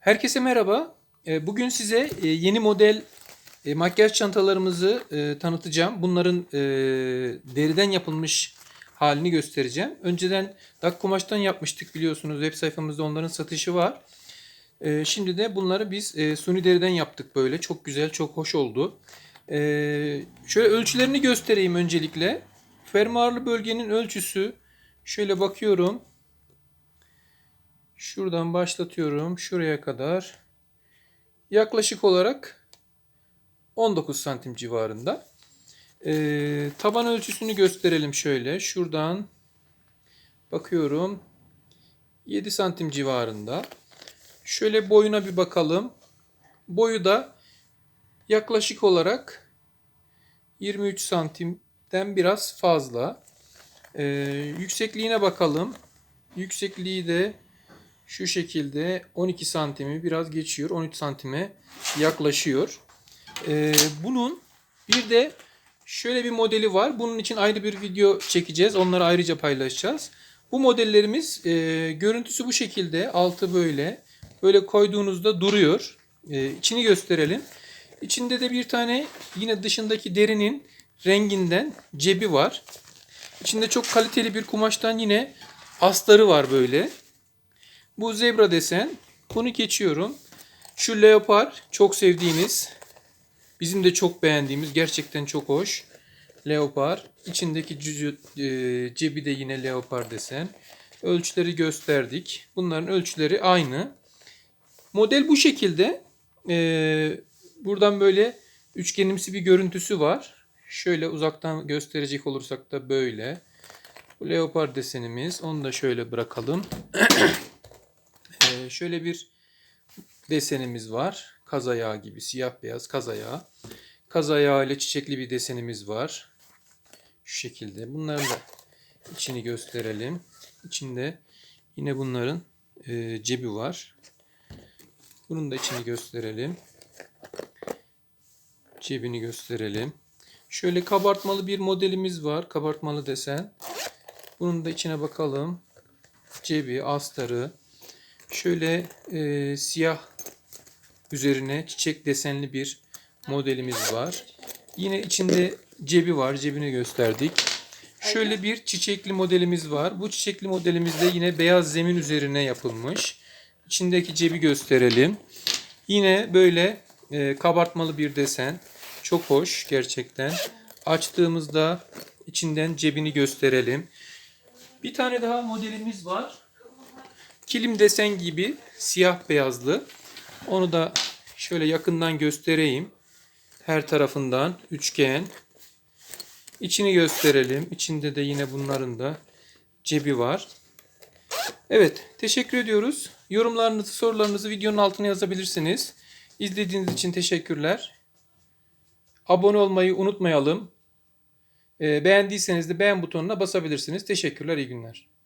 Herkese merhaba. E, Bugün size e, yeni model e, makyaj çantalarımızı e, tanıtacağım. Bunların deriden yapılmış halini göstereceğim. Önceden dak kumaştan yapmıştık biliyorsunuz. Web sayfamızda onların satışı var. E, Şimdi de bunları biz suni deriden yaptık böyle. Çok güzel, çok hoş oldu. E, Şöyle ölçülerini göstereyim öncelikle. Fermuarlı bölgenin ölçüsü şöyle bakıyorum. Şuradan başlatıyorum şuraya kadar. Yaklaşık olarak 19 santim civarında. Ee, taban ölçüsünü gösterelim şöyle. Şuradan bakıyorum 7 santim civarında. Şöyle boyuna bir bakalım. Boyu da yaklaşık olarak 23 santimden biraz fazla. Ee, yüksekliğine bakalım. Yüksekliği de şu şekilde 12 santimi biraz geçiyor. 13 santime yaklaşıyor. Ee, bunun bir de şöyle bir modeli var. Bunun için ayrı bir video çekeceğiz. Onları ayrıca paylaşacağız. Bu modellerimiz e, görüntüsü bu şekilde. Altı böyle. Böyle koyduğunuzda duruyor. E, içini gösterelim. İçinde de bir tane yine dışındaki derinin renginden cebi var. İçinde çok kaliteli bir kumaştan yine astarı var böyle. Bu zebra desen. Bunu geçiyorum. Şu leopar çok sevdiğiniz. Bizim de çok beğendiğimiz. Gerçekten çok hoş. Leopar. İçindeki cücü, e, cebi de yine leopar desen. Ölçüleri gösterdik. Bunların ölçüleri aynı. Model bu şekilde. E, buradan böyle üçgenimsi bir görüntüsü var. Şöyle uzaktan gösterecek olursak da böyle. Bu leopar desenimiz. Onu da şöyle bırakalım. Şöyle bir desenimiz var. Kaz ayağı gibi siyah beyaz kaz ayağı. Kaz ayağı ile çiçekli bir desenimiz var. Şu şekilde. Bunların da içini gösterelim. İçinde yine bunların e, cebi var. Bunun da içini gösterelim. Cebini gösterelim. Şöyle kabartmalı bir modelimiz var. Kabartmalı desen. Bunun da içine bakalım. Cebi, astarı, Şöyle e, siyah üzerine çiçek desenli bir modelimiz var. Yine içinde cebi var. Cebini gösterdik. Şöyle bir çiçekli modelimiz var. Bu çiçekli modelimizde yine beyaz zemin üzerine yapılmış. İçindeki cebi gösterelim. Yine böyle e, kabartmalı bir desen. Çok hoş gerçekten. Açtığımızda içinden cebini gösterelim. Bir tane daha modelimiz var. Kilim desen gibi siyah beyazlı. Onu da şöyle yakından göstereyim. Her tarafından üçgen. İçini gösterelim. İçinde de yine bunların da cebi var. Evet, teşekkür ediyoruz. Yorumlarınızı, sorularınızı videonun altına yazabilirsiniz. İzlediğiniz için teşekkürler. Abone olmayı unutmayalım. Ee, beğendiyseniz de beğen butonuna basabilirsiniz. Teşekkürler, iyi günler.